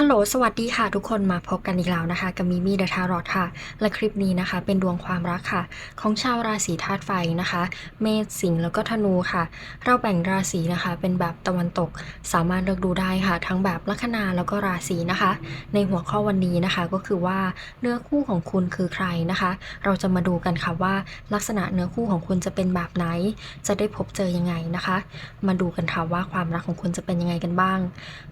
ฮัลโหล สวัสดีค่ะทุกคนมาพบกันอีกแล้วนะคะกับมิมี่เดอะทารอตค่ะ และคลิปนี้นะคะ เป็นดวงความรักค่ะ ของชาวราศีธาตุไฟนะคะ เมษสิงห์แล้วก็ธนูค่ะ เราแบ่งราศีนะคะ เป็นแบบตะวันตก สามารถเลือกดูได้ค่ะ ทั้งแบบลัคนาแล้วก็ราศีนะคะ ในหัวข้อวันนี้นะคะก็คือว่าเนื้อคู่ของคุณคือใครนะคะ เราจะมาดูกันค่ะว่าลักษณะเนื้อคู่ของคุณจะเป็นแบบไหน จะได้พบเจอยังไงนะคะ มาดูกันค่ะว่าความรักของคุณจะเป็นยังไงกันบ้าง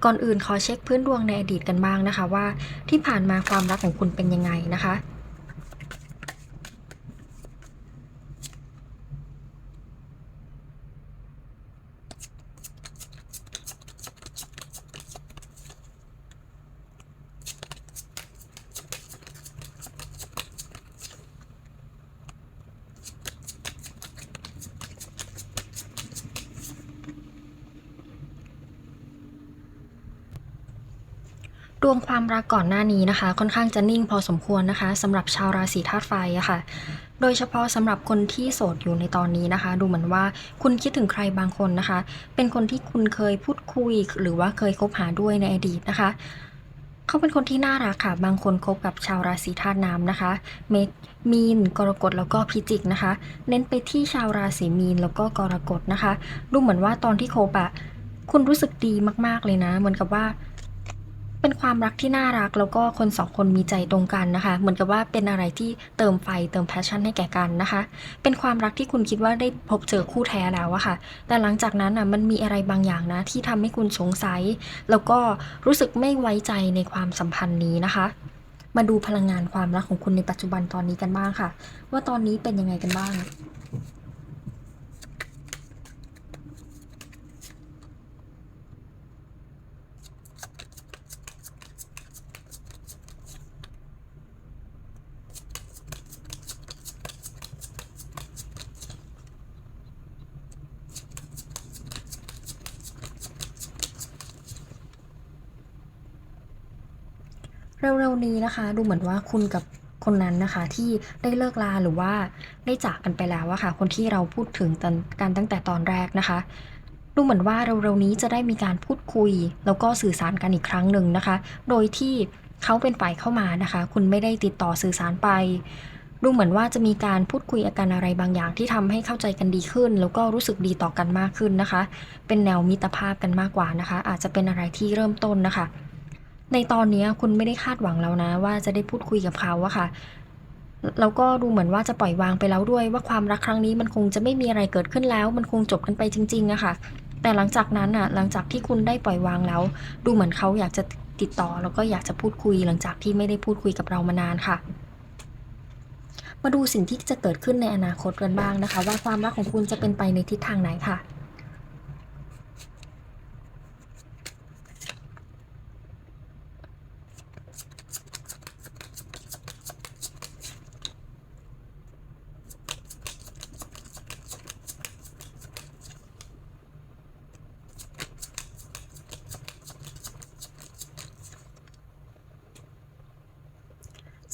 ก่อนอื่นขอเช็คพื้นดวงในอดีตกันบ้างนะคะ ว่าที่ผ่านมาความรักของคุณเป็นยังไงนะคะ ดวงความรักก่อนหน้านี้นะคะ ค่อนข้างจะนิ่งพอสมควรนะคะสำหรับชาวราศีธาตุไฟอะค่ะ โดยเฉพาะสำหรับคนที่โสดอยู่ในตอนนี้นะคะ ดูเหมือนว่าคุณคิดถึงใครบางคนนะคะ เป็นคนที่คุณเคยพูดคุย หรือว่าเคยคบหาด้วยในอดีตนะคะเขาเป็นคนที่น่ารักค่ะ บางคนคบกับชาวราศีธาตุน้ำนะคะ เมษมีน กรกฎแล้วก็พิจิกนะคะ เน้นไปที่ชาวราศีมีนแล้วก็กรกฎนะคะ ดูเหมือนว่าตอนที่คบอะคุณรู้สึกดีมากๆเลยนะ เหมือนกับว่า เป็นความรักที่น่ารัก แล้วก็คนสองคนมีใจตรงกันนะคะ เหมือนกับว่าเป็นอะไรที่เติมไฟเติมแพชชั่นให้แก่กันนะคะ เป็นความรักที่คุณคิดว่าได้พบเจอคู่แท้แล้วอะค่ะ แต่หลังจากนั้นอะมันมีอะไรบางอย่างนะที่ทำให้คุณสงสัย แล้วก็รู้สึกไม่ไว้ใจในความสัมพันธ์นี้นะคะ มาดูพลังงานความรักของคุณในปัจจุบันตอนนี้กันบ้างค่ะ ว่าตอนนี้เป็นยังไงกันบ้าง นี้นะคะ ดูเหมือนว่าคุณกับคนนั้นนะคะที่ได้เลิกลาหรือว่าได้จากกันไปแล้วอะค่ะ คนที่เราพูดถึงกันตั้งแต่ตอนแรกนะคะ ดูเหมือนว่าเร็วๆนี้จะได้มีการพูดคุย แล้วก็สื่อสารกันอีกครั้งหนึ่งนะคะ โดยที่เขาเป็นฝ่ายเข้ามานะคะ คุณไม่ได้ติดต่อสื่อสารไป ดูเหมือนว่าจะมีการพูดคุยอาการอะไรบางอย่างที่ทำให้เข้าใจกันดีขึ้น แล้วก็รู้สึกดีต่อกันมากขึ้นนะคะ เป็นแนวมิตรภาพกันมากกว่านะคะ อาจจะเป็นอะไรที่เริ่มต้นนะคะ ในตอนนี้คุณไม่ได้คาดหวังแล้วนะ ว่าจะได้พูดคุยกับเขาอะค่ะแล้วก็ดูเหมือนว่าจะปล่อยวางไปแล้วด้วย ว่าความรักครั้งนี้มันคงจะไม่มีอะไรเกิดขึ้นแล้ว มันคงจบกันไปจริงๆอะค่ะ แต่หลังจากนั้นอะหลังจากที่คุณได้ปล่อยวางแล้ว ดูเหมือนเขาอยากจะติดต่อแล้วก็อยากจะพูดคุยหลังจากที่ไม่ได้พูดคุยกับเรามานานค่ะ มาดูสิ่งที่จะเกิดขึ้นในอนาคตกันบ้างนะคะ ว่าความรักของคุณจะเป็นไปในทิศทางไหนค่ะ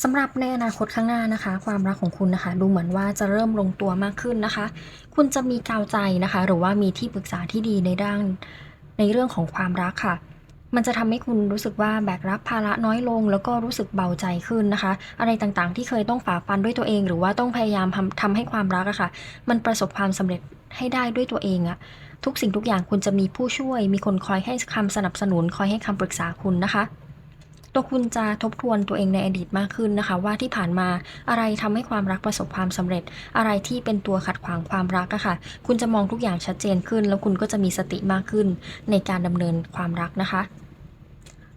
สำหรับในอนาคตข้างหน้านะคะ ความรักของคุณนะคะ ดูเหมือนว่าจะเริ่มลงตัวมากขึ้นนะคะ คุณจะมีกาวใจนะคะ หรือว่ามีที่ปรึกษาที่ดีในด้านในเรื่องของความรักค่ะ มันจะทำให้คุณรู้สึกว่าแบกรับภาระน้อยลง แล้วก็รู้สึกเบาใจขึ้นนะคะ อะไรต่างๆ ที่เคยต้องฝ่าฟันด้วยตัวเอง หรือว่าต้องพยายามทำทำให้ความรักอะค่ะ มันประสบความสำเร็จให้ได้ด้วยตัวเองอะทุกสิ่งทุกอย่างคุณจะมีผู้ช่วย มีคนคอยให้คำสนับสนุน คอยให้คำปรึกษาคุณนะคะ ตัวคุณจะทบทวนตัวเองในอดีตมากขึ้นนะคะ ว่าที่ผ่านมาอะไรทำให้ความรักประสบความสำเร็จ อะไรที่เป็นตัวขัดขวางความรักอะค่ะ คุณจะมองทุกอย่างชัดเจนขึ้น แล้วคุณก็จะมีสติมากขึ้นในการดำเนินความรักนะคะ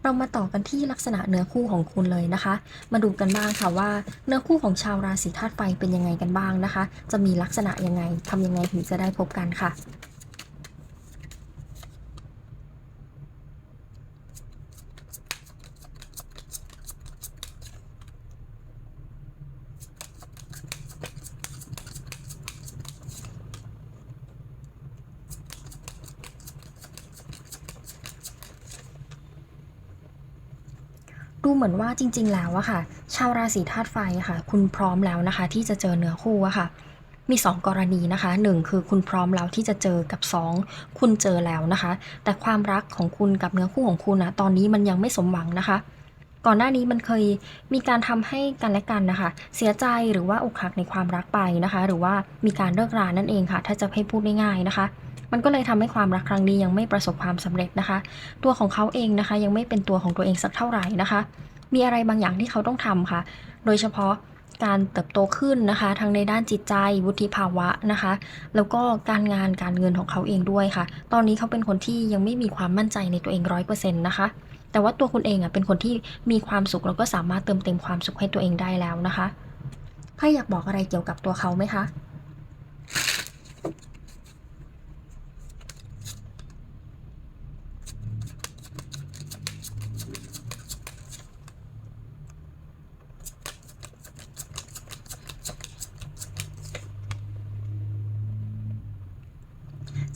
เรามาต่อกันที่ลักษณะเนื้อคู่ของคุณเลยนะคะ มาดูกันบ้างค่ะว่า เนื้อคู่ของชาวราศีธาตุไฟเป็นยังไงกันบ้างนะคะ จะมีลักษณะยังไงทำยังไงถึงจะได้พบกันค่ะ ดูเหมือนว่าจริง ๆ แล้วอะค่ะ ชาวราศีธาตุไฟค่ะ คุณพร้อมแล้วนะคะ ที่จะเจอเนื้อคู่อะค่ะมี 2 กรณีนะคะ 1 คือคุณพร้อมแล้วที่จะเจอกับ 2 คุณเจอแล้วนะคะ แต่ความรักของคุณกับเนื้อคู่ของคุณนะตอนนี้มันยังไม่สมหวังนะคะ ก่อนหน้านี้มันเคยมีการทำให้กันและกันนะคะ เสียใจหรือว่าอกหักในความรักไปนะคะ หรือว่ามีการเลิกรานั่นเองค่ะ ถ้าจะให้พูดง่ายๆนะคะ มันก็เลยทำให้ความรักครั้งนี้ยังไม่ประสบความสำเร็จนะคะ ตัวของเขาเองนะคะ ยังไม่เป็นตัวของตัวเองสักเท่าไหร่นะคะ มีอะไรบางอย่างที่เขาต้องทำค่ะ โดยเฉพาะการเติบโตขึ้นนะคะ ทั้งในด้านจิตใจวุฒิภาวะนะคะ แล้วก็การงานการเงินของเขาเองด้วยค่ะ ตอนนี้เขาเป็นคนที่ยังไม่มีความมั่นใจในตัวเองร้อยเปอร์เซ็นต์นะคะ แต่ว่าตัวคุณเองอะเป็นคนที่มีความสุขแล้วก็สามารถเติมเต็มความสุขให้ตัวเองได้แล้วนะคะไพ่อยากบอกอะไรเกี่ยวกับตัวเขาไหมคะ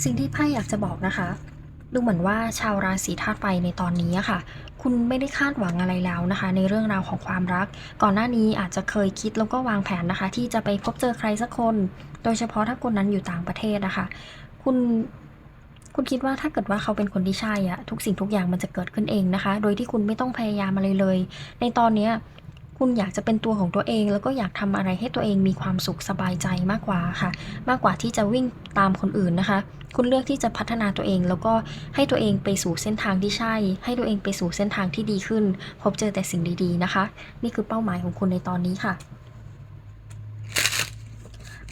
สิ่งที่ไพ่อยากจะบอกนะคะ ดูเหมือนว่าชาวราศีธาตุไฟในตอนนี้ค่ะ คุณไม่ได้คาดหวังอะไรแล้วนะคะ ในเรื่องราวของความรัก ก่อนหน้านี้อาจจะเคยคิดแล้วก็วางแผนนะคะ ที่จะไปพบเจอใครสักคน โดยเฉพาะถ้าคนนั้นอยู่ต่างประเทศนะคะ คุณคุณคิดว่าถ้าเกิดว่าเขาเป็นคนที่ใช่อะทุกสิ่งทุกอย่างมันจะเกิดขึ้นเองนะคะ โดยที่คุณไม่ต้องพยายามอะไรเลย ในตอนเนี้ย คุณอยากจะเป็นตัวของตัวเอง แล้วก็อยากทำอะไรให้ตัวเองมีความสุขสบายใจมากกว่าค่ะ มากกว่าที่จะวิ่งตามคนอื่นนะคะ คุณเลือกที่จะพัฒนาตัวเอง แล้วก็ให้ตัวเองไปสู่เส้นทางที่ใช่ ให้ตัวเองไปสู่เส้นทางที่ดีขึ้น พบเจอแต่สิ่งดีๆนะคะ นี่คือเป้าหมายของคุณในตอนนี้ค่ะ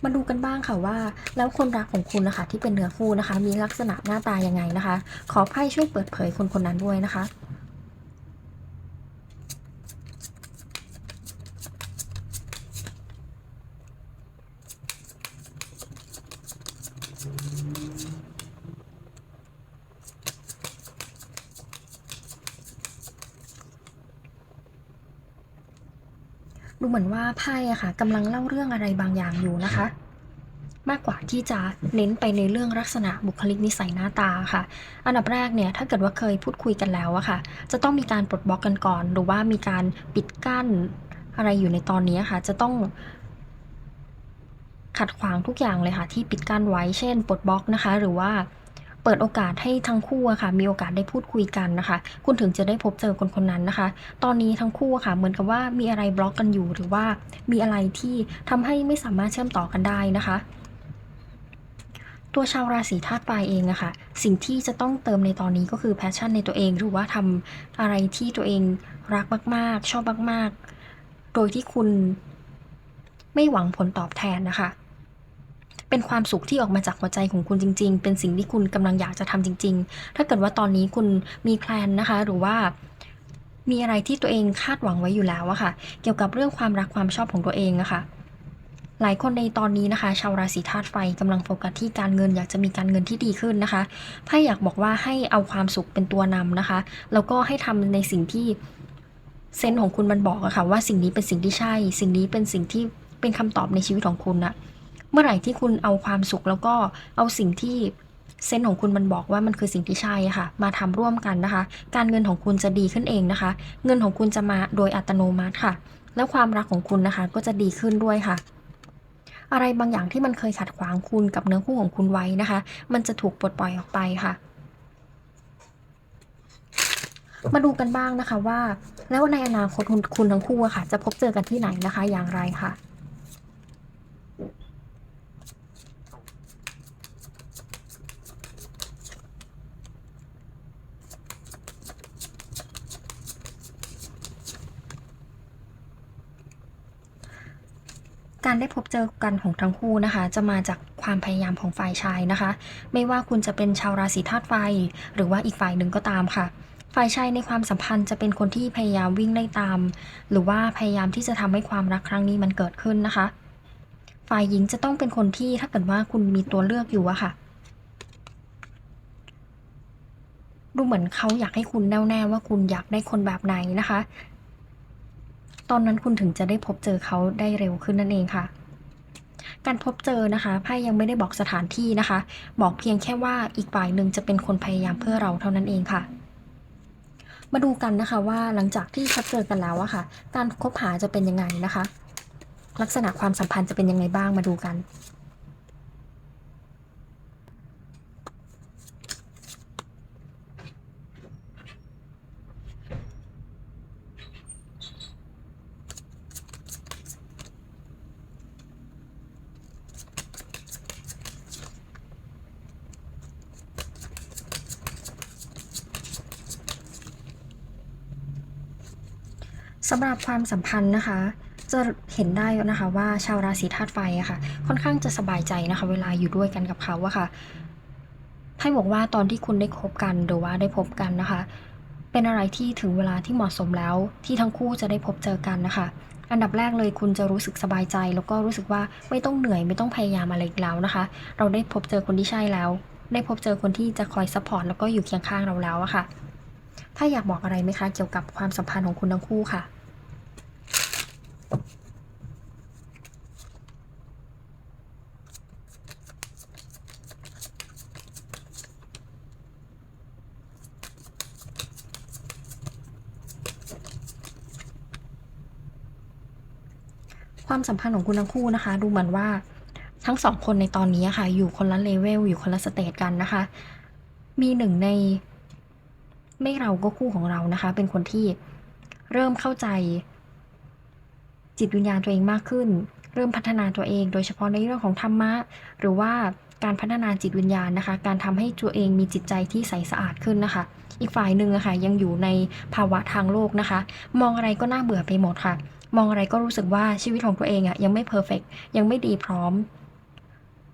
มาดูกันบ้างค่ะว่า แล้วคนรักของคุณนะคะที่เป็นเนื้อคู่นะคะ มีลักษณะหน้าตายังไงนะคะ ขอไพ่ช่วยเปิดเผยคนคนนั้นด้วยนะคะ ดูเหมือนว่าไพ่อะค่ะกำลังเล่าเรื่องอะไรบางอย่างอยู่นะคะ มากกว่าที่จะเน้นไปในเรื่องลักษณะบุคลิกนิสัยหน้าตาค่ะ อันดับแรกเนี่ยถ้าเกิดว่าเคยพูดคุยกันแล้วอะค่ะ จะต้องมีการปลดบล็อกกันก่อน หรือว่ามีการปิดกั้นอะไรอยู่ในตอนนี้ค่ะ จะต้องขัดขวางทุกอย่างเลยค่ะที่ปิดกั้นไว้ เช่นปลดบล็อกนะคะ หรือว่า เปิดโอกาสให้ทั้งคู่อะค่ะ มีโอกาสได้พูดคุยกันนะคะ คุณถึงจะได้พบเจอคนคนนั้นนะคะ ตอนนี้ทั้งคู่อะค่ะ เหมือนกับว่ามีอะไรบล็อกกันอยู่หรือว่ามีอะไรที่ทำให้ไม่สามารถเชื่อมต่อกันได้นะคะตัวชาวราศีธาตุไฟเองอะค่ะ สิ่งที่จะต้องเติมในตอนนี้ก็คือแพชชั่นในตัวเองหรือว่าทำอะไรที่ตัวเองรักมาก ๆ ชอบมาก ๆ โดยที่คุณไม่หวังผลตอบแทนนะคะ เป็นความสุขที่ออกมาจากหัวใจของคุณจริง ๆ เป็นสิ่งที่คุณกำลังอยากจะทำจริง ๆ ถ้าเกิดว่าตอนนี้คุณมีแพลนนะคะ หรือว่ามีอะไรที่ตัวเองคาดหวังไว้อยู่แล้วอะค่ะ เกี่ยวกับเรื่องความรักความชอบของตัวเองอะค่ะ หลายคนในตอนนี้นะคะ ชาวราศีธาตุไฟกำลังโฟกัสที่การเงินอยากจะมีการเงินที่ดีขึ้นนะคะไพ่อยากบอกว่าให้เอาความสุขเป็นตัวนำนะคะ แล้วก็ให้ทำในสิ่งที่เซนส์ของคุณมันบอกอะค่ะว่าสิ่งนี้เป็นสิ่งที่ใช่ สิ่งนี้เป็นสิ่งที่เป็นคำตอบในชีวิตของคุณอะ เมื่อไหร่ที่คุณเอาความสุขแล้วก็เอาสิ่งที่เซนส์ของคุณมันบอกว่ามันคือสิ่งที่ใช่ค่ะ มาทำร่วมกันนะคะ การเงินของคุณจะดีขึ้นเองนะคะ เงินของคุณจะมาโดยอัตโนมัติค่ะ แล้วความรักของคุณนะคะก็จะดีขึ้นด้วยค่ะ อะไรบางอย่างที่มันเคยขัดขวางคุณกับเนื้อคู่ของคุณไว้นะคะ มันจะถูกปลดปล่อยออกไปค่ะ มาดูกันบ้างนะคะว่า แล้วในอนาคตคุณทั้งคู่อะค่ะ จะพบเจอกันที่ไหนนะคะ อย่างไรค่ะ การได้พบ เจอกันของทั้งคู่นะคะ จะมาจากความพยายามของฝ่ายชายนะคะ ไม่ว่าคุณจะเป็นชาวราศีธาตุไฟ หรือว่าอีกฝ่ายหนึ่งก็ตามค่ะ ฝ่ายชายในความสัมพันธ์จะเป็นคนที่พยายามวิ่งไล่ตาม หรือว่าพยายามที่จะทำให้ความรักครั้งนี้มันเกิดขึ้นนะคะ ฝ่ายหญิงจะต้องเป็นคนที่ถ้าเกิดว่าคุณมีตัวเลือกอยู่อะค่ะดูเหมือนเขาอยากให้คุณแน่วแน่ว่าคุณอยากได้คนแบบไหนนะคะ ตอนนั้นคุณถึงจะได้พบเจอเขาได้เร็วขึ้นนั่นเองค่ะ การพบเจอนะคะไพ่ยังไม่ได้บอกสถานที่นะคะ บอกเพียงแค่ว่าอีกฝ่ายหนึ่งจะเป็นคนพยายามเพื่อเราเท่านั้นเองค่ะ มาดูกันนะคะว่าหลังจากที่พบเจอกันแล้วอะค่ะ การคบหาจะเป็นยังไงนะคะ ลักษณะความสัมพันธ์จะเป็นยังไงบ้างมาดูกัน สำหรับความสัมพันธ์นะคะ จะเห็นได้นะคะว่าชาวราศีธาตุไฟอะค่ะ ค่อนข้างจะสบายใจนะคะ เวลาอยู่ด้วยกันกับเขาอะค่ะไพ่บอกว่าตอนที่คุณได้คบกันหรือว่าได้พบกันนะคะ เป็นอะไรที่ถึงเวลาที่เหมาะสมแล้ว ที่ทั้งคู่จะได้พบเจอกันนะคะ อันดับแรกเลยคุณจะรู้สึกสบายใจ แล้วก็รู้สึกว่าไม่ต้องเหนื่อยไม่ต้องพยายามอะไรอีกแล้วนะคะ เราได้พบเจอคนที่ใช่แล้ว ได้พบเจอคนที่จะคอยซัพพอร์ตแล้วก็อยู่เคียงข้างเราแล้วอะค่ะ ถ้าอยากบอกอะไรไหมคะเกี่ยวกับความสัมพันธ์ของคุณทั้งคู่ค่ะ ความสัมพันธ์ของคุณทั้งคู่นะคะ ดูเหมือนว่าทั้งสองคนในตอนนี้ค่ะ อยู่คนละเลเวลอยู่คนละสเตจกันนะคะ มีหนึ่งในไม่เราก็คู่ของเรานะคะ เป็นคนที่เริ่มเข้าใจ จิตวิญญาณตัวเองมากขึ้น เริ่มพัฒนาตัวเอง โดยเฉพาะในเรื่องของธรรมะ หรือว่าการพัฒนาจิตวิญญาณนะคะ การทำให้ตัวเองมีจิตใจที่ใสสะอาดขึ้นนะคะ อีกฝ่ายหนึ่งอะค่ะยังอยู่ในภาวะทางโลกนะคะ มองอะไรก็น่าเบื่อไปหมดค่ะ มองอะไรก็รู้สึกว่าชีวิตของตัวเองอะยังไม่เพอร์เฟกยังไม่ดีพร้อม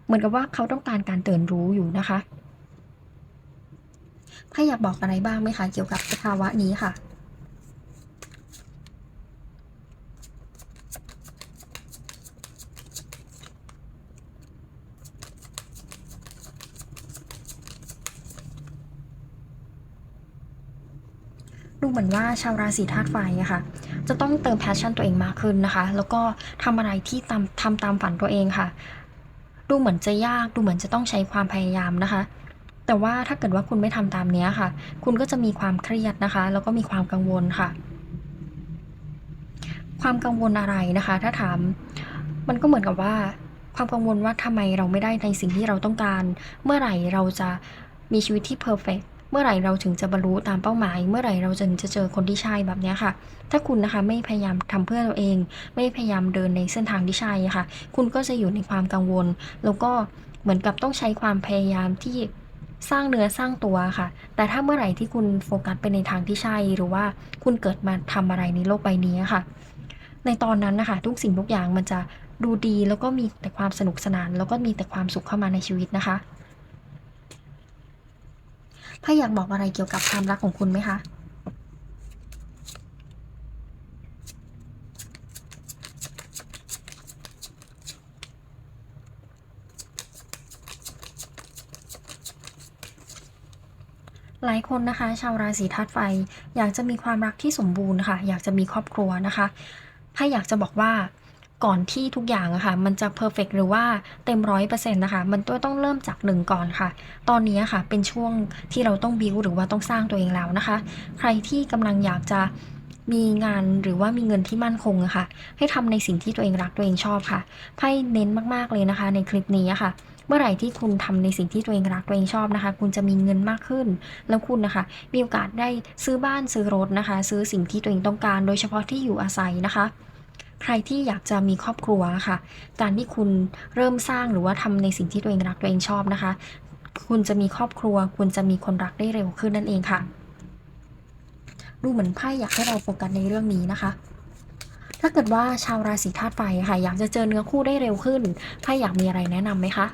เหมือนกับว่าเขาต้องการการตื่นรู้อยู่นะคะ ถ้าอยากบอกอะไรบ้างไหมคะเกี่ยวกับสภาวะนี้ค่ะดูเหมือนว่าชาวราศีธาตุไฟอะค่ะ จะต้องเติมแพชชั่นตัวเองมากขึ้นนะคะ แล้วก็ทำอะไรที่ตามทำตามฝันตัวเองค่ะ ดูเหมือนจะยากดูเหมือนจะต้องใช้ความพยายามนะคะ แต่ว่าถ้าเกิดว่าคุณไม่ทำตามเนี้ยค่ะ คุณก็จะมีความเครียดนะคะ แล้วก็มีความกังวลค่ะ ความกังวลอะไรนะคะ ถ้าถาม มันก็เหมือนกับว่า ความกังวลว่าทำไมเราไม่ได้ในสิ่งที่เราต้องการ เมื่อไหร่เราจะมีชีวิตที่เพอร์เฟก เมื่อไหร่เราถึงจะบรรลุตามเป้าหมาย เมื่อไหร่เราจะจะเจอคนที่ใช่แบบนี้ค่ะ ถ้าคุณนะคะไม่พยายามทำเพื่อตัวเอง ไม่พยายามเดินในเส้นทางที่ใช่ค่ะ คุณก็จะอยู่ในความกังวล แล้วก็เหมือนกับต้องใช้ความพยายามที่สร้างเนื้อสร้างตัวค่ะ แต่ถ้าเมื่อไหร่ที่คุณโฟกัสไปในทางที่ใช่ หรือว่าคุณเกิดมาทำอะไรในโลกใบนี้ค่ะ ในตอนนั้นนะคะทุกสิ่งทุกอย่างมันจะดูดีแล้วก็มีแต่ความสนุกสนาน แล้วก็มีแต่ความสุขเข้ามาในชีวิตนะคะ ถ้าอยากบอกอะไรเกี่ยวกับความรักของคุณไหมคะหลายคนนะคะ ชาวราศีธาตุไฟ อยากจะมีความรักที่สมบูรณ์ค่ะ อยากจะมีครอบครัวนะคะถ้าอยากจะบอกว่า ก่อนที่ทุกอย่างอะค่ะมันจะเพอร์เฟกหรือว่าเต็มร้อยเปอร์เซ็นต์นะคะ มันต้องต้องเริ่มจากหนึ่งก่อนค่ะ ตอนนี้ค่ะเป็นช่วงที่เราต้องบิวหรือว่าต้องสร้างตัวเองแล้วนะคะ ใครที่กำลังอยากจะมีงานหรือว่ามีเงินที่มั่นคงอะค่ะ ให้ทำในสิ่งที่ตัวเองรักตัวเองชอบค่ะไพ่เน้นมากๆเลยนะคะ ในคลิปนี้อะค่ะเมื่อไหร่ที่คุณทำในสิ่งที่ตัวเองรักตัวเองชอบนะคะ คุณจะมีเงินมากขึ้น แล้วคุณนะคะ มีโอกาสได้ซื้อบ้านซื้อรถนะคะ ซื้อสิ่งที่ตัวเองต้องการ โดยเฉพาะที่อยู่อาศัยนะคะ ใครที่อยากจะมีครอบครัวค่ะ การที่คุณเริ่มสร้างหรือว่าทำในสิ่งที่ตัวเองรักตัวเองชอบนะคะ คุณจะมีครอบครัว คุณจะมีคนรักได้เร็วขึ้นนั่นเองค่ะ ดูเหมือนไพ่อยากให้เราโฟกัสในเรื่องนี้นะคะถ้าเกิดว่าชาวราศีธาตุไฟค่ะ อยากจะเจอเนื้อคู่ได้เร็วขึ้นไพ่อยากมีอะไรแนะนำไหมคะ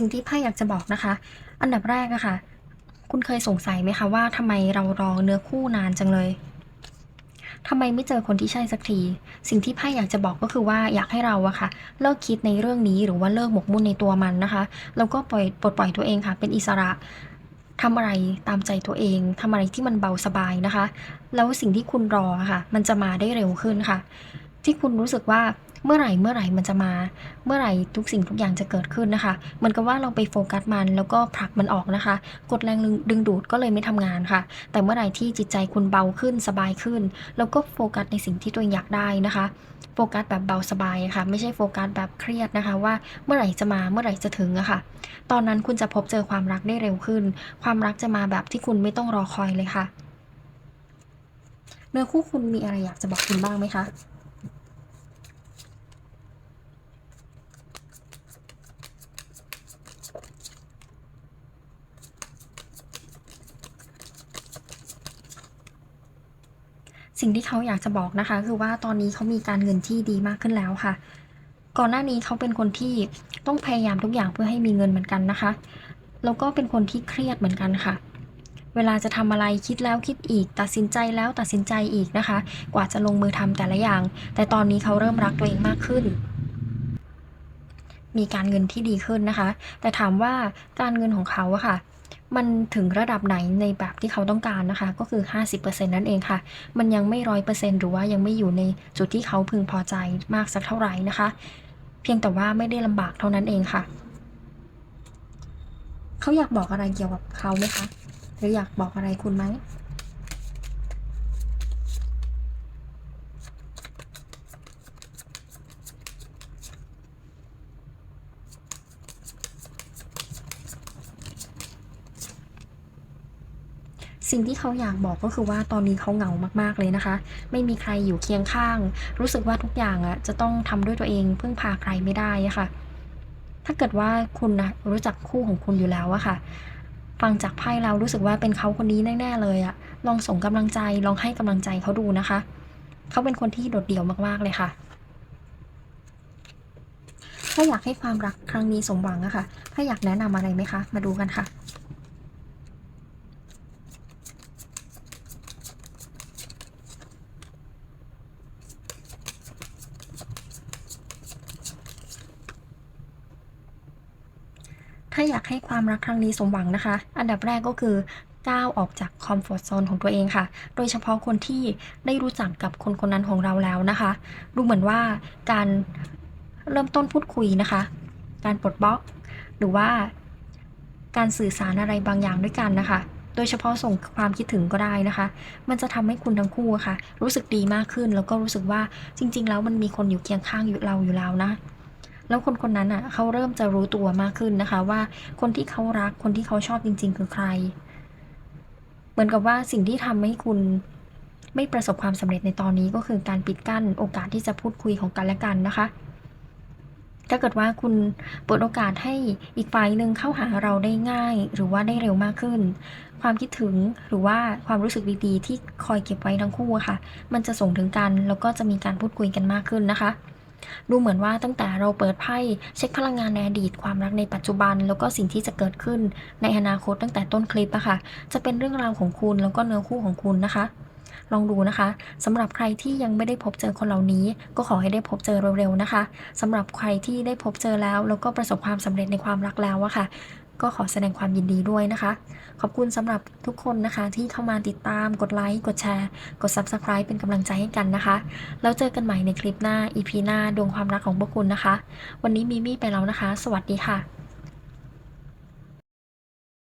สิ่งที่ไพ่อยากจะบอกนะคะ อันดับแรกอะค่ะ คุณเคยสงสัยไหมคะว่าทำไมเรารอเนื้อคู่นานจังเลยทำไมไม่เจอคนที่ใช่สักที สิ่งที่ไพ่อยากจะบอกก็คือว่าอยากให้เราอะค่ะ เลิกคิดในเรื่องนี้หรือว่าเลิกหมกมุ่นในตัวมันนะคะ แล้วก็ปล่อยปลดปล่อยตัวเองค่ะ เป็นอิสระทำอะไรตามใจตัวเองทำอะไรที่มันเบาสบายนะคะ แล้วสิ่งที่คุณรออะค่ะ มันจะมาได้เร็วขึ้นค่ะ ที่คุณรู้สึกว่า เมื่อไหร่เมื่อไหร่มันจะมา เมื่อไหร่ทุกสิ่งทุกอย่างจะเกิดขึ้นนะคะเหมือนกับว่าเราไปโฟกัสมันแล้วก็ผลักมันออกนะคะ กดแรงดึงดูดก็เลยไม่ทำงานค่ะ แต่เมื่อไหร่ที่จิตใจคุณเบาขึ้นสบายขึ้น แล้วก็โฟกัสในสิ่งที่ตัวเองอยากได้นะคะโฟกัสแบบเบาสบายค่ะ ไม่ใช่โฟกัสแบบเครียดนะคะ ว่าเมื่อไหร่จะมาเมื่อไหร่จะถึงอะค่ะ ตอนนั้นคุณจะพบเจอความรักได้เร็วขึ้น ความรักจะมาแบบที่คุณไม่ต้องรอคอยเลยค่ะเนื้อคู่คุณมีอะไรอยากจะบอกคุณบ้างไหมคะ สิ่งที่เขาอยากจะบอกนะคะ คือว่าตอนนี้เขามีการเงินที่ดีมากขึ้นแล้วค่ะ ก่อนหน้านี้เขาเป็นคนที่ต้องพยายามทุกอย่างเพื่อให้มีเงินเหมือนกันนะคะ แล้วก็เป็นคนที่เครียดเหมือนกันค่ะ เวลาจะทำอะไรคิดแล้วคิดอีก ตัดสินใจแล้วตัดสินใจอีกนะคะ กว่าจะลงมือทำแต่ละอย่าง แต่ตอนนี้เขาเริ่มรักตัวเองมากขึ้นมีการเงินที่ดีขึ้นนะคะ แต่ถามว่าการเงินของเขาอะค่ะ มันถึงระดับไหนในแบบที่เขาต้องการนะคะ ก็คือ 50%นั่นเองค่ะ มันยังไม่ร้อยเปอร์เซ็นหรือว่ายังไม่อยู่ในจุดที่เขาพึงพอใจมากสักเท่าไหร่นะคะ เพียงแต่ว่าไม่ได้ลำบากเท่านั้นเองค่ะ เขาอยากบอกอะไรเกี่ยวกับเขาไหมคะ หรืออยากบอกอะไรคุณไหม สิ่งที่เขาอยากบอกก็คือว่าตอนนี้เขาเหงามากๆเลยนะคะ ไม่มีใครอยู่เคียงข้าง รู้สึกว่าทุกอย่างอะจะต้องทำด้วยตัวเองพึ่งพาใครไม่ได้ะค่ะ ถ้าเกิดว่าคุณนะรู้จักคู่ของคุณอยู่แล้วอะค่ะฟังจากไพ่เรารู้สึกว่าเป็นเขาคนนี้แน่ๆเลยอะลองส่งกำลังใจลองให้กำลังใจเขาดูนะคะ เขาเป็นคนที่โดดเดี่ยวมากๆเลยค่ะ ถ้าอยากให้ความรักครั้งนี้สมหวังอะค่ะ ถ้าอยากแนะนำอะไรไหมคะ มาดูกันค่ะ ถ้าอยากให้ความรักครั้งนี้สมหวังนะคะ อันดับแรกก็คือก้าวออกจากคอมฟอร์ทโซนของตัวเองค่ะ โดยเฉพาะคนที่ได้รู้จักกับคนคนนั้นของเราแล้วนะคะ ดูเหมือนว่าการเริ่มต้นพูดคุยนะคะ การปลดบล็อก หรือว่าการสื่อสารอะไรบางอย่างด้วยกันนะคะ โดยเฉพาะส่งความคิดถึงก็ได้นะคะ มันจะทำให้คุณทั้งคู่ะค่ะ รู้สึกดีมากขึ้นแล้วก็รู้สึกว่าจริง ๆ แล้วมันมีคนอยู่เคียงข้างอยู่เราอยู่แล้วนะ แล้วคนคนนั้นอะเขาเริ่มจะรู้ตัวมากขึ้นนะคะ ว่าคนที่เขารักคนที่เขาชอบจริง ๆ คือใคร เหมือนกับว่าสิ่งที่ทำให้คุณไม่ประสบความสำเร็จในตอนนี้ก็คือการปิดกั้นโอกาสที่จะพูดคุยของกันและกันนะคะ ถ้าเกิดว่าคุณเปิดโอกาสให้อีกฝ่ายหนึ่งเข้าหาเราได้ง่าย หรือว่าได้เร็วมากขึ้น ความคิดถึงหรือว่าความรู้สึกดีๆ ที่คอยเก็บไว้ทั้งคู่ค่ะ มันจะส่งถึงกันแล้วก็จะมีการพูดคุยกันมากขึ้นนะคะ ดูเหมือนว่าตั้งแต่เราเปิดไพ่เช็คพลังงานในอดีตความรักในปัจจุบัน แล้วก็สิ่งที่จะเกิดขึ้นในอนาคตตั้งแต่ต้นคลิปอะค่ะจะเป็นเรื่องราวของคุณแล้วก็เนื้อคู่ของคุณนะคะ ลองดูนะคะสำหรับใครที่ยังไม่ได้พบเจอคนเหล่านี้ ก็ขอให้ได้พบเจอเร็วๆนะคะสำหรับใครที่ได้พบเจอแล้ว แล้วก็ประสบความสำเร็จในความรักแล้วอะค่ะ ก็ขอแสดงความยินดีด้วยนะคะ ขอบคุณสำหรับทุกคนนะคะ ที่เข้ามาติดตามกดไลค์กดแชร์ กด Subscribe เป็นกำลังใจให้กันนะคะ แล้วเจอกันใหม่ในคลิปหน้า EP หน้าดวงความรักของพวกคุณนะคะ วันนี้มิมี่ไปแล้วนะคะ สวัสดีค่ะ